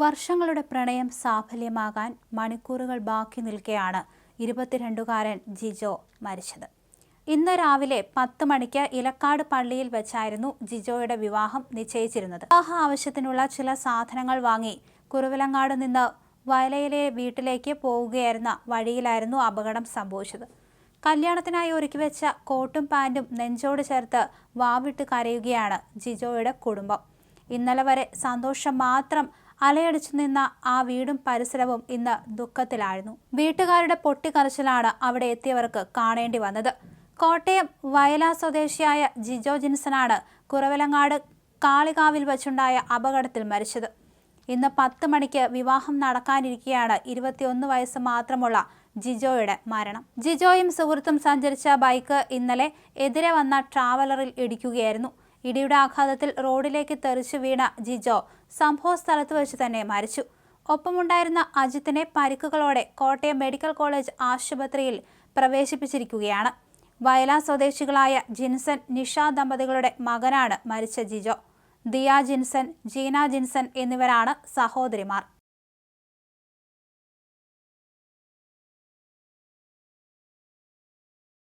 വർഷങ്ങളുടെ പ്രണയം സാഫല്യമാകാൻ മണിക്കൂറുകൾ ബാക്കി നിൽക്കെയാണ് ഇരുപത്തിരണ്ടുകാരൻ ജിജോ മരിച്ചത്. ഇന്ന് രാവിലെ പത്ത് മണിക്ക് ഇലക്കാട് പള്ളിയിൽ വെച്ചായിരുന്നു ജിജോയുടെ വിവാഹം നിശ്ചയിച്ചിരുന്നത്. വിവാഹ ആവശ്യത്തിനുള്ള ചില സാധനങ്ങൾ വാങ്ങി കുറുവിലങ്ങാട് നിന്ന് വയലയിലെ വീട്ടിലേക്ക് പോവുകയായിരുന്ന വഴിയിലായിരുന്നു അപകടം സംഭവിച്ചത്. കല്യാണത്തിനായി ഒരുക്കി വെച്ച കോട്ടും പാന്റും നെഞ്ചോട് ചേർത്ത് വാവിട്ട് കരയുകയാണ് ജിജോയുടെ കുടുംബം. ഇന്നലെ വരെ സന്തോഷം മാത്രം അലയടിച്ചു നിന്ന ആ വീടും പരിസരവും ഇന്ന് ദുഃഖത്തിലായിരുന്നു. വീട്ടുകാരുടെ പൊട്ടിക്കരച്ചിലാണ് അവിടെ എത്തിയവർക്ക് കാണേണ്ടി വന്നത്. കോട്ടയം വയല സ്വദേശിയായ ജിജോ ജിൻസനാണ് കുറവലങ്ങാട് കാളികാവിൽ വച്ചുണ്ടായ അപകടത്തിൽ മരിച്ചത്. ഇന്ന് പത്ത് മണിക്ക് വിവാഹം നടക്കാനിരിക്കെയാണ് ഇരുപത്തിയൊന്ന് വയസ്സ് മാത്രമുള്ള ജിജോയുടെ മരണം. ജിജോയും സുഹൃത്തും സഞ്ചരിച്ച ബൈക്ക് ഇന്നലെ എതിരെ വന്ന ട്രാവലറിൽ ഇടിക്കുകയായിരുന്നു. ഇടിയുടെ ആഘാതത്തിൽ റോഡിലേക്ക് തെറിച്ചു വീണ ജിജോ സംഭവ സ്ഥലത്ത് വെച്ച് തന്നെ മരിച്ചു. ഒപ്പമുണ്ടായിരുന്ന അജിത്തിനെ പരിക്കുകളോടെ കോട്ടയം മെഡിക്കൽ കോളേജ് ആശുപത്രിയിൽ പ്രവേശിപ്പിച്ചിരിക്കുകയാണ്. വയലാ സ്വദേശികളായ ജിൻസൺ നിഷ ദമ്പതികളുടെ മകനാണ് മരിച്ച ജിജോ. ദിയ ജിൻസൺ ജീന ജിൻസൺ എന്നിവരാണ് സഹോദരിമാർ.